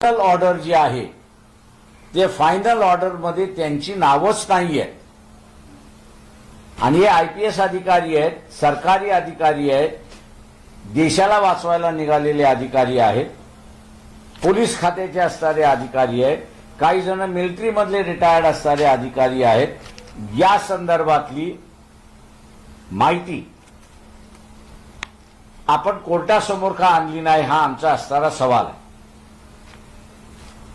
Final order जी आहे ते final ऑर्डरमध्ये त्यांची नावच नाही आहेत आणि हे आय पी एस अधिकारी आहेत सरकारी अधिकारी आहेत देशाला वाचवायला निघालेले अधिकारी आहेत पोलीस खात्याचे असणारे अधिकारी आहेत काही जण मिलिटरीमधले रिटायर्ड असणारे अधिकारी आहेत. या संदर्भातली माहिती आपण कोर्टासमोर का आणली नाही हा आमचा असणारा सवाल आहे.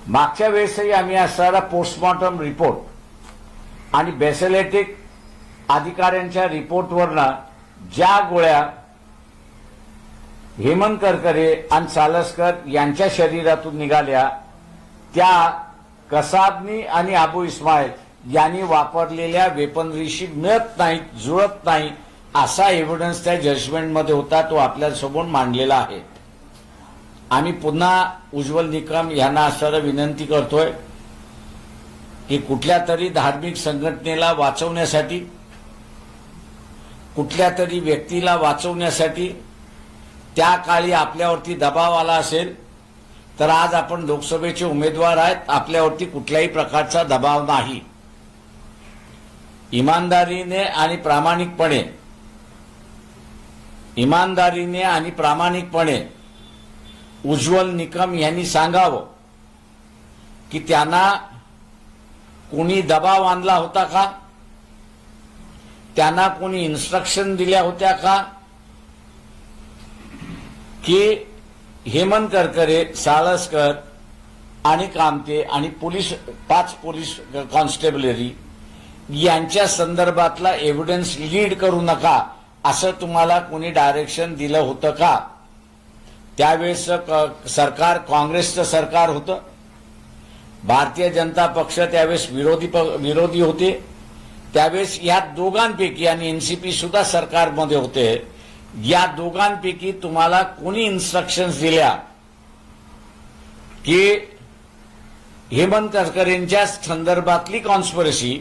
मागच्या वेळेसही आम्ही असणारा पोस्टमॉर्टम रिपोर्ट आणि बेसेलेटिक अधिकाऱ्यांच्या रिपोर्टवरनं ज्या गोळ्या हेमंत करकरे आणि सालसकर यांच्या शरीरातून निघाल्या त्या कसाबनी आणि अबू इस्माईल यांनी वापरलेल्या वेपनरीशी मिळत नाहीत जुळत नाही असा एव्हिडन्स त्या जजमेंटमध्ये होता तो आपल्यासमोर मांडलेला आहे. आम्ही पुन्हा उज्ज्वल निकम यांना असणारा विनंती करतोय की कुठल्या तरी धार्मिक संघटनेला वाचवण्यासाठी कुठल्या तरी व्यक्तीला वाचवण्यासाठी त्या काळी आपल्यावरती दबाव आला असेल तर आज आपण लोकसभेचे उमेदवार आहेत आपल्यावरती कुठल्याही प्रकारचा दबाव नाही. इमानदारीने आणि प्रामाणिकपणे इमानदारीने आणि प्रामाणिकपणे उज्ज्वल निकम यांनी सांगावं की त्यांना कोणी दबाव आणला होता का? त्यांना कोणी इन्स्ट्रक्शन दिल्या होत्या का? की हेमंत करकरे साळसकर आणि कामते आणि पोलीस पाच पोलीस कॉन्स्टेबलरी यांच्या संदर्भातला एव्हिडन्स लीड करू नका असं तुम्हाला कोणी डायरेक्शन दिलं होतं का? त्यावेळेस क- सरकार काँग्रेसचं सरकार होतं. भारतीय जनता पक्ष त्यावेळेस विरोधी प- विरोधी होते. त्यावेळेस या दोघांपैकी आणि एनसीपी सुद्धा सरकारमध्ये होते या दोघांपैकी तुम्हाला कोणी इन्स्ट्रक्शन्स दिल्या? की हेमंत करकरेंच्या संदर्भातली कॉन्स्परसी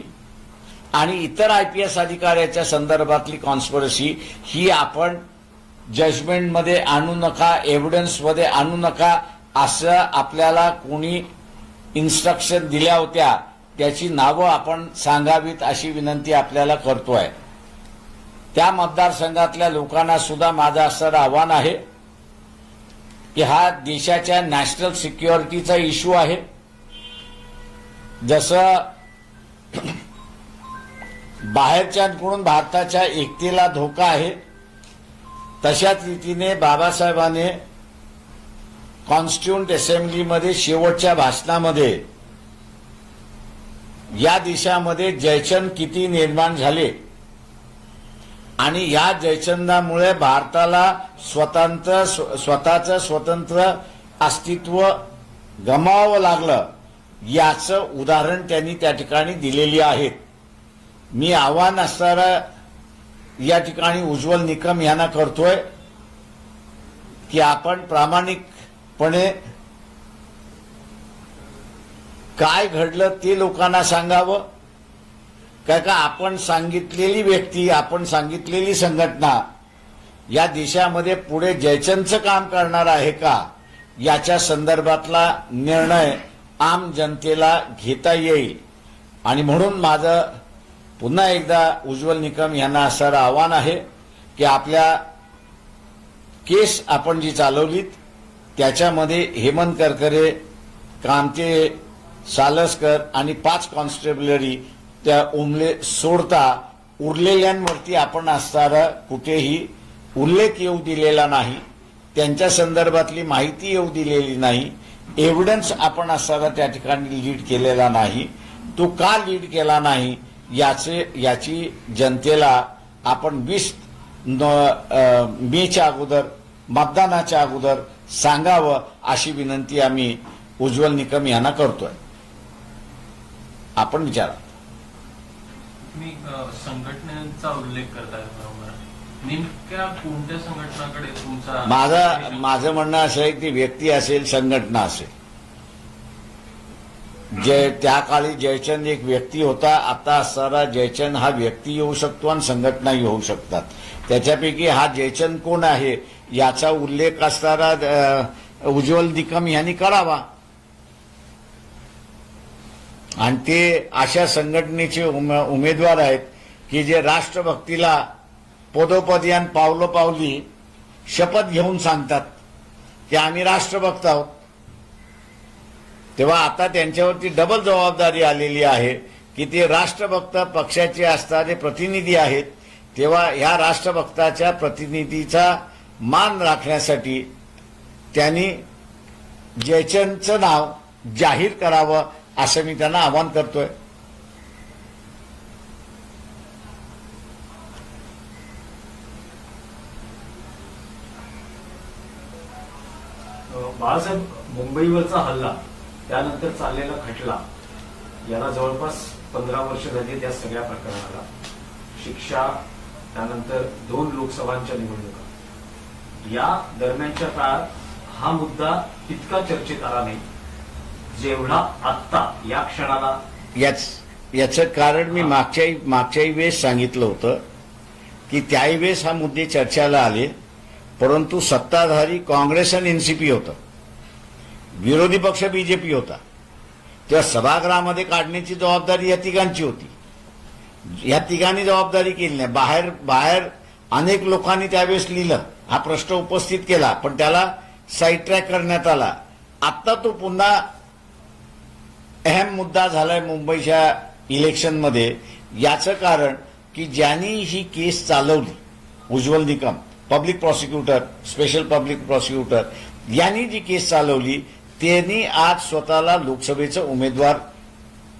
आणि इतर आय पी एस अधिकाऱ्याच्या संदर्भातली कॉन्स्परसी ही आपण जजमेंटमध्ये आणू नका एव्हिडन्समध्ये आणू नका असं आपल्याला कोणी इन्स्ट्रक्शन दिल्या होत्या त्याची नावं आपण सांगावीत अशी विनंती आपल्याला करतोय. त्या मतदारसंघातल्या लोकांना सुद्धा माझं असं आव्हान आहे की हा देशाच्या नॅशनल सिक्युरिटीचा इश्यू आहे. जसं बाहेरच्यांकडून भारताच्या एकतेला धोका आहे तशाच रीतीने बाबासाहेबांनी कॉन्स्टिट्युंट असेंब्लीमध्ये शेवटच्या भाषणामध्ये या देशामध्ये जयचंद किती निर्माण झाले? आणि या जयचंदामुळे भारताला स्वतंत्र स्व- स्वतःचं स्वतंत्र अस्तित्व गमावावं लागलं याचं उदाहरण त्यांनी त्या ठिकाणी दिलेली आहेत मी आव्हान असणारा या ठिकाणी उज्ज्वल निकम यांना करतोय की आपण प्रामाणिकपणे काय घडलं ते लोकांना सांगावं. काय का आपण सांगितलेली व्यक्ती आपण सांगितलेली संघटना या देशामध्ये पुढे जयचंदचं काम करणार आहे का? याच्या संदर्भातला निर्णय आम जनतेला घेता येईल. आणि म्हणून माझं पुन्हा एकदा उज्ज्वल निकम यांना असणारं आव्हान आहे की आपल्या केस आपण जी चालवलीत त्याच्यामध्ये हेमंत करकरे कामते सालसकर आणि पाच कॉन्स्टेबलरी त्या उमले सोडता उरलेल्यांवरती आपण असणारा कुठेही उल्लेख येऊ दिलेला नाही त्यांच्या संदर्भातली माहिती येऊ दिलेली नाही एव्हिडन्स आपण असणारा त्या ठिकाणी लीड केलेला नाही तो का लीड केला नाही याचे याची जनतेला आपण वीस मेच्या अगोदर मतदानाच्या अगोदर सांगावं अशी विनंती आम्ही उज्ज्वल निकम यांना करतोय. आपण विचारा. तुम्ही संघटनेचा उल्लेख करताय बरोबर. नेमक्या कोणत्या संघटनाकडे तुमचा माझं माझं म्हणणं असं आहे की व्यक्ती असेल संघटना असेल. जय त्या काळी जयचंद एक व्यक्ती होता आता असणारा जयचंद हा व्यक्ती येऊ शकतो आणि संघटनाही होऊ शकतात. त्याच्यापैकी हा जयचंद कोण आहे याचा उल्लेख असणारा उज्ज्वल निकम यांनी करावा. आणि ते अशा संघटनेचे उमे- उमेदवार आहेत की जे राष्ट्रभक्तीला पदोपदी आणि पावलं पावली शपथ घेऊन सांगतात की आम्ही राष्ट्रभक्त आहोत. तेव्हा आता त्यांच्यावरती डबल जबाबदारी आलेली आहे की ते राष्ट्रभक्त पक्षाचे असणारे प्रतिनिधी आहेत. तेव्हा ह्या राष्ट्रभक्ताच्या प्रतिनिधीचा मान राखण्यासाठी त्यांनी जयचंदचं नाव जाहीर करावं असं मी त्यांना आवाहन करतोय. बाळासाहेब मुंबईवरचा हल्ला. त्यानंतर चाललेला खटला याला जवळपास पंधरा वर्ष झाली त्या सगळ्या प्रकरणाला. शिक्षा त्यानंतर दोन लोकसभांच्या निवडणुका. या दरम्यानच्या काळात हा मुद्दा तितका चर्चेत आला नाही जेवढा आत्ता या क्षणाला. याच याचं कारण मी मागच्याही मागच्याही वेळेस सांगितलं होतं की त्याही वेळेस हा मुद्दे चर्चेला आले परंतु सत्ताधारी काँग्रेस आणि एनसीपी होतं. विरोधी पक्ष बीजेपी होता. तेव्हा सभागृहामध्ये काढण्याची जबाबदारी या तिघांची होती. या तिघांनी जबाबदारी केली नाही. बाहेर बाहेर अनेक लोकांनी त्यावेळेस लिहिलं. हा प्रश्न उपस्थित केला पण त्याला साईड ट्रॅक करण्यात आला. आता तो पुन्हा अहम मुद्दा झालाय मुंबईच्या इलेक्शनमध्ये. याचं कारण की ज्यांनी ही केस चालवली Ujjwal Nikam public prosecutor special public prosecutor यांनी जी केस चालवली त्यांनी आज स्वतःला लोकसभेचं उमेदवार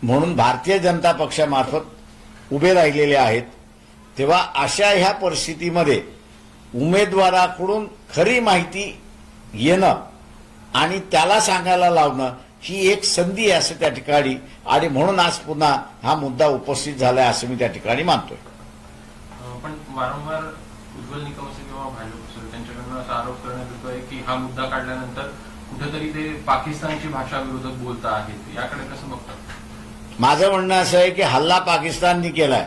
म्हणून भारतीय जनता पक्षामार्फत उभे राहिलेले आहेत. तेव्हा अशा ह्या परिस्थितीमध्ये उमेदवाराकडून खरी माहिती येणं आणि त्याला सांगायला लावणं ही एक संधी आहे असं त्या ठिकाणी आणि म्हणून आज पुन्हा हा मुद्दा उपस्थित झालाय असं मी त्या ठिकाणी मानतोय. पण वारंवार उज्ज्वल निकम असेल किंवा भाजप असेल त्यांच्याकडनं असा आरोप करण्यात येतोय की हा मुद्दा काढल्यानंतर कुठेतरी ते पाकिस्तानची भाषा विरोधक बोलता आहेत. याकडे कसं बघतात? माझं म्हणणं असं आहे की हल्ला पाकिस्ताननी केलाय.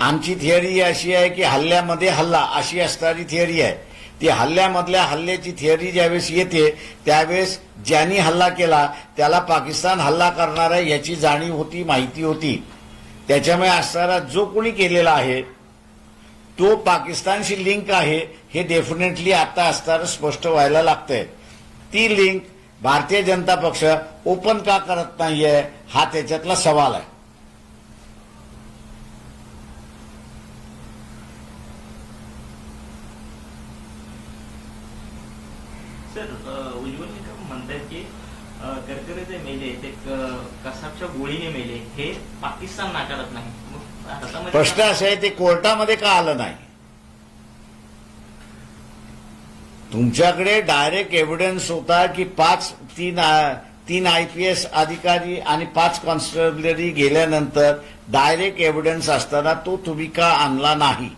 आमची थिअरी अशी आहे की हल्ल्यामध्ये हल्ला अशी असणारी थिअरी आहे. ती हल्ल्यामधल्या हल्ल्याची थिअरी ज्यावेळेस येते त्यावेळेस ज्यांनी हल्ला केला त्याला पाकिस्तान हल्ला करणार आहे याची जाणीव होती माहिती होती. त्याच्यामुळे असणारा जो कोणी केलेला आहे तो पाकिस्तानशी लिंक आहे हे डेफिनेटली आता असताना स्पष्ट व्हायला लागतंय. ती लिंक भारतीय जनता पक्ष ओपन का करत नाहीये हा त्याच्यातला सवाल आहे. सर उज्ज्वल निकम म्हणतात की करकरे जे मेले ते कसाबच्या गोळीने मेले हे पाकिस्तान नाकारत नाही. प्रश्न असा आहे ते कोर्टामध्ये का आलं नाही? तुमच्याकडे डायरेक्ट एव्हिडन्स होता की पाच तीन तीन आय पी एस अधिकारी आणि पाच कॉन्स्टेबलरी गेल्यानंतर डायरेक्ट एव्हिडन्स असताना तो तुम्ही का आणला नाही?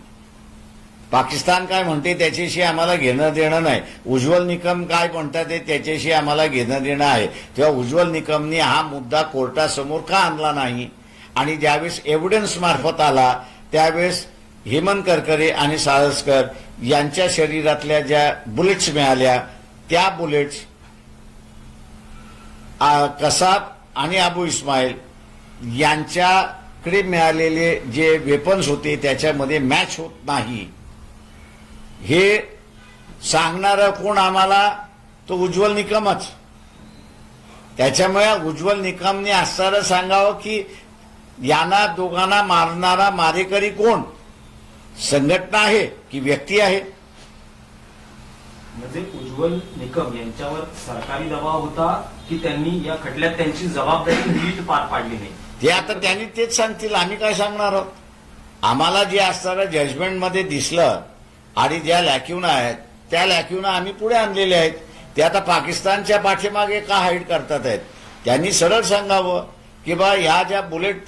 पाकिस्तान काय म्हणते त्याच्याशी आम्हाला घेणं देणं नाही. उज्ज्वल निकम काय म्हणतात ते त्याच्याशी आम्हाला घेणं देणं आहे. तेव्हा उज्ज्वल निकमने हा मुद्दा कोर्टासमोर का आणला नाही? आणि ज्यावेळेस एव्हिडन्स मार्फत आला त्यावेळेस हेमंत करकरे आणि साळसकर यांच्या शरीरातल्या ज्या बुलेट्स मिळाल्या त्या बुलेट्स कसाब आणि अबू इस्माईल यांच्याकडे मिळालेले जे वेपन्स होते त्याच्यामध्ये मॅच होत नाही. हे सांगणारं कोण आम्हाला? तो उज्ज्वल निकमच. त्याच्यामुळे उज्ज्वल निकमने असणारं सांगावं की यांना दोघांना मारणारा मारेकरी कोण? संघटना आहे की व्यक्ती आहे? म्हणजे उज्ज्वल निकम यांच्यावर सरकारी दबाव होता की त्यांनी या खटल्यात त्यांची जबाबदारी नीट पार पाडली नाही? ते आता त्यांनी तेच सांगतील. आम्ही काय सांगणार आहोत? आम्हाला जे असणारं जजमेंटमध्ये दिसलं आणि ज्या लॅक्युना आहेत त्या लॅक्युना आम्ही पुढे आणलेल्या आहेत. ते आता पाकिस्तानच्या पाठीमागे का हाईड करतात आहेत? त्यांनी सरळ सांगावं की बा ह्या ज्या बुलेट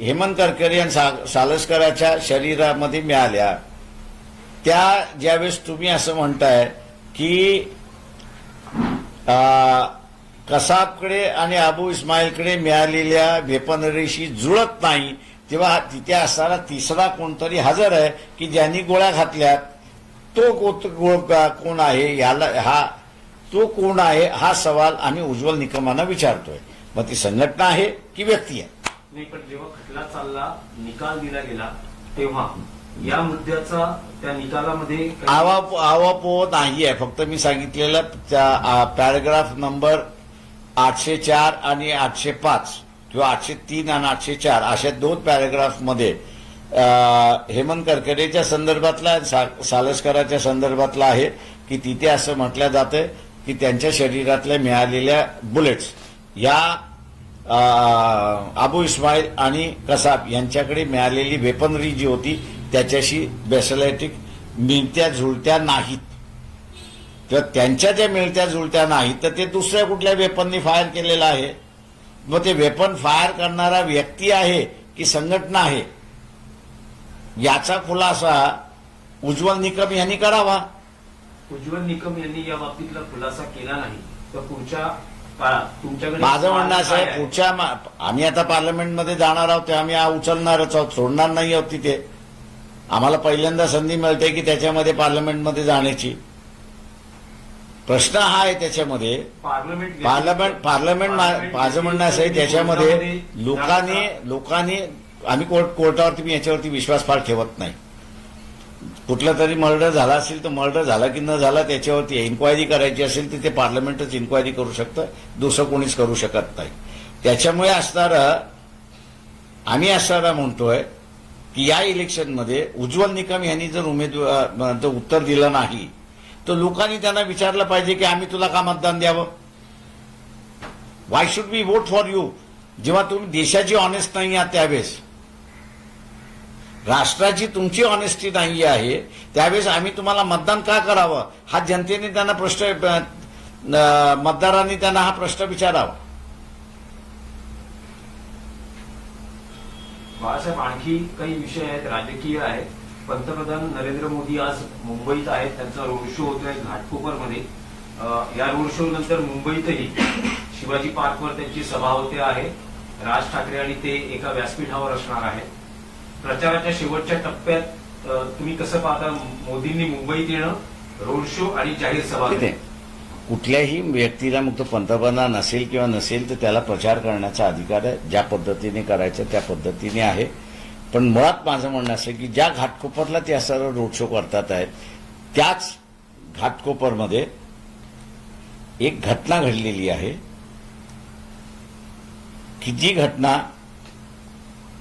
हेमंत करकरे आणि सा- सालस्कराच्या शरीरामध्ये मिळाल्या त्या ज्यावेळेस तुम्ही असं म्हणताय की कसाबकडे आणि अबू इस्माईलकडे मिळालेल्या वेपनरीशी जुळत नाही तेव्हा तिथे असणारा तिसरा कोणतरी हजर आहे की ज्यांनी गोळ्या घातल्यात? तो कोत- गो- का- कोण आहे याला हा तो कोण आहे हा सवाल आम्ही उज्ज्वल निकमांना विचारतोय. मग ती संघटना आहे की व्यक्ती आहे? नाही पण जेव्हा खटला चालला निकाल दिला गेला तेव्हा या मुद्द्याचा त्या निकालामध्ये आवाप आवापो नाही आहे. फक्त मी सांगितलेलं त्या पॅराग्राफ नंबर आठशे चार आणि आठशे पाच किंवा आठशे तीन आणि आठशे चार अशा दोन पॅराग्राफमध्ये हेमंत करकरेच्या संदर्भातला सा- सालस्कराच्या संदर्भातला आहे की तिथे असं म्हटलं जातं की त्यांच्या शरीरातल्या मिळालेल्या बुलेट्स या अबू इस्माईल आणि कसाब यांच्याकडे मिळालेली वेपनरी जी होती त्याच्याशी बेसलॅटिक मिळत्या जुळत्या नाहीत. किंवा त्यांच्या ज्या मिळत्या जुळत्या नाहीत तर ते दुसऱ्या कुठल्या वेपननी फायर केलेलं आहे? मग ते वेपन फायर करणारा व्यक्ती आहे की संघटना आहे? याचा खुलासा उज्ज्वल निकम यांनी करावा. उज्ज्वल निकम यांनी या बाबतीतला खुलासा केला नाही. तर पुढच्या काळात तुमच्याकडे माझं म्हणणं असं आहे पुढच्या आम्ही आता पार्लमेंटमध्ये जाणार आहोत आम्ही उचलणारच आहोत सोडणार नाही आहोत तिथे. आम्हाला पहिल्यांदा संधी मिळते की त्याच्यामध्ये पार्लमेंटमध्ये जाण्याची. प्रश्न हा आहे त्याच्यामध्ये. पार्लमेंट पार्लमेंट पार्लमेंट माझं म्हणणं असं आहे त्याच्यामध्ये लोकांनी लोकांनी आम्ही कोर्ट कोर्टावरती मी याच्यावरती विश्वास फार ठेवत नाही. कुठलं तरी मर्डर झाला असेल तर मर्डर झाला की न झाला त्याच्यावरती इन्क्वायरी करायची असेल तर ते पार्लमेंटच इन्क्वायरी करू शकतं. दुसरं कोणीच करू शकत नाही. त्याच्यामुळे असणारं आम्ही असणारा म्हणतोय की या इलेक्शनमध्ये उज्ज्वल निकम यांनी जर उमेदवार जर उत्तर दिलं नाही तर लोकांनी त्यांना विचारलं पाहिजे की आम्ही तुला का मतदान द्यावं? Why should be vote for you जेव्हा तुम्ही देशाची ऑनेस्ट नाही आहात त्यावेळेस. राष्ट्राची तुमची ऑनेस्टी नाही आहे. त्यावेळेस आम्ही तुम्हाला मतदान का करावं? हा जनतेने त्यांना प्रश्न मतदारांनी त्यांना हा प्रश्न विचारावा. बाळासाहेब आणखी काही विषय आहेत राजकीय आहेत. पंतप्रधान नरेंद्र मोदी आज मुंबईत आहेत. त्यांचा रोड शो होतोय घाटकोपरमध्ये. या रोड शो नंतर मुंबईतही शिवाजी पार्कवर त्यांची सभा होते आहे. राज ठाकरे आणि ते एका व्यासपीठावर असणार आहेत. प्रचाराच्या शेवटच्या टप्प्यात तुम्ही कसं पाहता मोदींनी मुंबईत येणं रोड शो आणि जाहीर सभा कुठल्याही व्यक्तीला मग तो पंतप्रधान असेल किंवा नसेल तर त्याला प्रचार करण्याचा अधिकार आहे. ज्या पद्धतीने करायचं त्या पद्धतीने आहे. पण मुळात माझं म्हणणं असं की ज्या घाटकोपरला ते असं रोड शो करतात आहेत त्याच घाटकोपरमध्ये एक घटना घडलेली आहे की जी घटना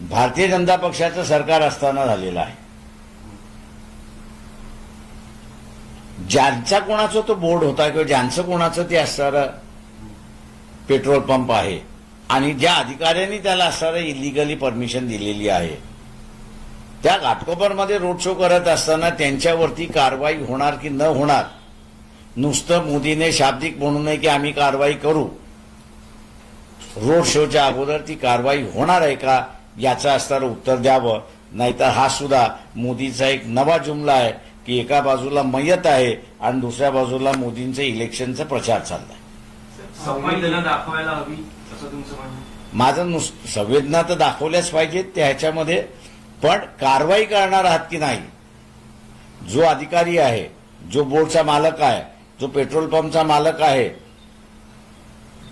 भारतीय जनता पक्षाचं सरकार असताना झालेलं आहे. ज्यांचा कोणाचा तो बोर्ड होता किंवा ज्यांचं कोणाचं ते असणारं पेट्रोल पंप आहे आणि ज्या अधिकाऱ्यांनी त्याला असणारं इलिगली परमिशन दिलेली आहे त्या घाटकोपरमध्ये रोड शो करत असताना त्यांच्यावरती कारवाई होणार की न होणार नुसतं मोदीने शाब्दिक म्हणू नये की आम्ही कारवाई करू. रोड शोच्या अगोदर ती कारवाई होणार आहे का? याचं असणारं उत्तर द्यावं. नाहीतर हा सुद्धा मोदीचा एक नवा जुमला आहे की एका बाजूला मयत आहे आणि दुसऱ्या बाजूला मोदींचं इलेक्शनचा प्रचार चाललाय. संवेदना दाखवायला हवी असं तुमचं म्हणणं माझं नुस संवेदना तर दाखवल्याच पाहिजेत त्या ह्याच्यामध्ये पण कारवाई करणार आहात की नाही? जो अधिकारी आहे जो बोर्डचा मालक आहे जो पेट्रोल पंपचा मालक आहे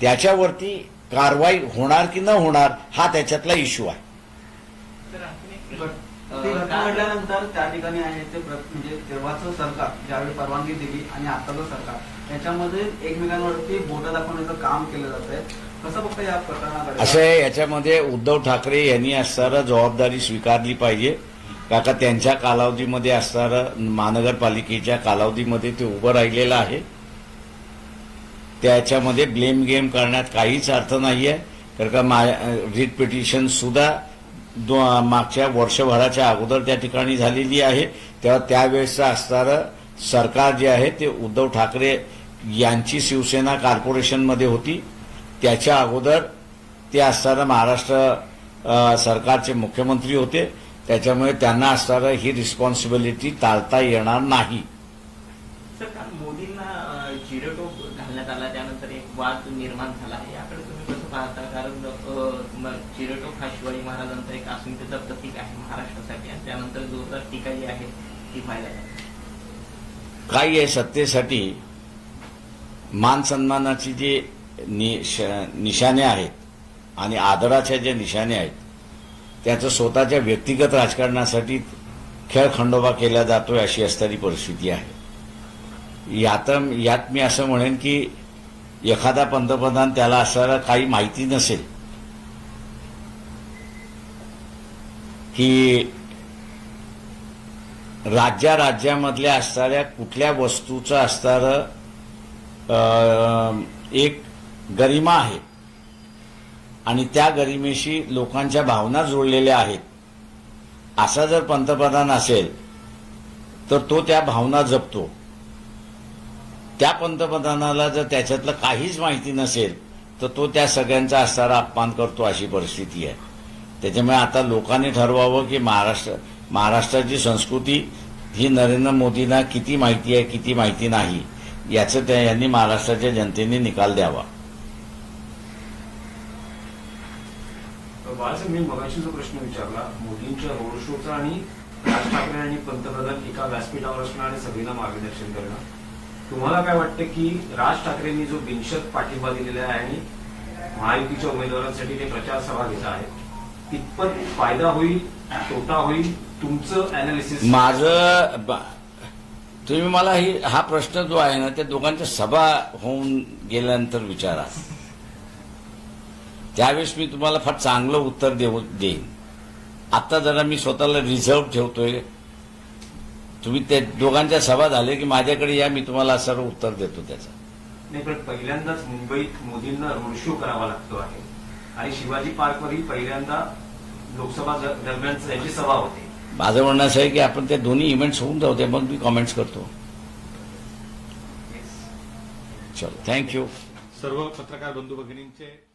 त्याच्यावरती कारवाई होणार की न होणार हा त्याच्यातला इश्यू आहे. ती. घटना घडल्यानंतर त्या ठिकाणी आहे ते म्हणजे तेव्हाचं सरकार ज्यावेळी परवानगी दिली आणि आताचं सरकार याच्यामध्ये एकमेकांवरती बोट दाखवण्याचं काम केलं जात आहे कसं बघता या प्रकरणाकडे? असं आहे याच्यामध्ये उद्धव ठाकरे यांनी असणारं जबाबदारी स्वीकारली पाहिजे. का का त्यांच्या कालावधीमध्ये असणारं महानगरपालिकेच्या कालावधीमध्ये ते उभं राहिलेलं आहे. त्याच्यामध्ये ब्लेम गेम करण्यात काहीच अर्थ नाहीये. कारण का मा रिट पिटिशन सुद्धा दो मागच्या वर्षभराच्या अगोदर त्या ठिकाणी झालेली आहे. तेव्हा त्यावेळेसचं असणारं सरकार जे आहे ते उद्धव ठाकरे यांची शिवसेना कॉर्पोरेशनमध्ये होती. त्याच्या अगोदर ते असताना महाराष्ट्र सरकारचे मुख्यमंत्री होते. त्याच्यामुळे त्यांना असणारं ही रिस्पॉन्सिबिलिटी टाळता येणार नाही सर काल मोदींना अं, चिरटोप घालण्यात आला त्यानंतर एक वाद निर्माण झाला याकडे तुम्ही कसं पाहता कारण अं, म- चिरटोप हा शिवाजी महाराजांचा एक अस्मितेचा प्रतीक आहे महाराष्ट्रासाठी आणि त्यानंतर टीका जी आहे ती पाहायला काय काही आहे सत्तेसाठी मान सन्मानाची जी निश निशाणे आहेत आणि आदराच्या ज्या निशाणे आहेत त्याचं स्वतःच्या व्यक्तिगत राजकारणासाठी खेळ खंडोबा केला जातोय अशी असणारी परिस्थिती आहे. यात यात मी असं म्हणेन की एखादा पंतप्रधान त्याला असणारा काही माहिती नसेल की राज्या राज्यामधल्या असणाऱ्या कुठल्या वस्तूचं असणारं एक गरिमा आहे. आणि त्या गरिमेशी लोकांच्या भावना जोडलेल्या आहेत. असा जर पंतप्रधान असेल तर तो त्या भावना जपतो. त्या पंतप्रधानाला जर त्याच्यातलं काहीच माहिती नसेल तर तो त्या सगळ्यांचा असणारा अपमान करतो अशी परिस्थिती आहे. त्याच्यामुळे आता लोकांनी ठरवावं की महाराष्ट्र महाराष्ट्राची संस्कृती ही नरेंद्र मोदींना किती माहिती आहे किती माहिती नाही याचं त्या यांनी महाराष्ट्राच्या जनतेने निकाल द्यावा. बाळासाहेब मी मगाशी जो प्रश्न विचारला मोदींच्या रोड शोचा आणि राज ठाकरे आणि पंतप्रधान एका व्यासपीठावर असणं आणि सभेला मार्गदर्शन करणं तुम्हाला काय वाटतं की राज ठाकरेंनी जो बिनशत पाठिंबा दिलेला आहे आणि महायुतीच्या उमेदवारांसाठी ते प्रचार सभा घेत आहेत कितपत फायदा होईल तोटा होईल? तुमचं अनालिसिस माझं तुम्ही मला ही हा प्रश्न जो आहे ना त्या दोघांच्या सभा होऊन गेल्यानंतर विचारा. त्यावेळेस मी तुम्हाला फार चांगलं उत्तर देऊ देईन. आता जरा मी स्वतःला रिझर्व ठेवतोय. तुम्ही त्या दोघांच्या सभा झाल्या की माझ्याकडे या मी तुम्हाला सर्व उत्तर देतो त्याचं. नाही पण पहिल्यांदाच मुंबईत मोदींना रोड शो करावा लागतो आहे. आणि शिवाजी पार्कवरही पहिल्यांदा लोकसभा दरम्यान त्यांची सभा होते. माझं म्हणणं असं आहे की आपण त्या दोन्ही इव्हेंट्स होऊन जाऊ दे मग मी कॉमेंट्स करतो. चलो थँक्यू सर्व पत्रकार बंधू भगिनींचे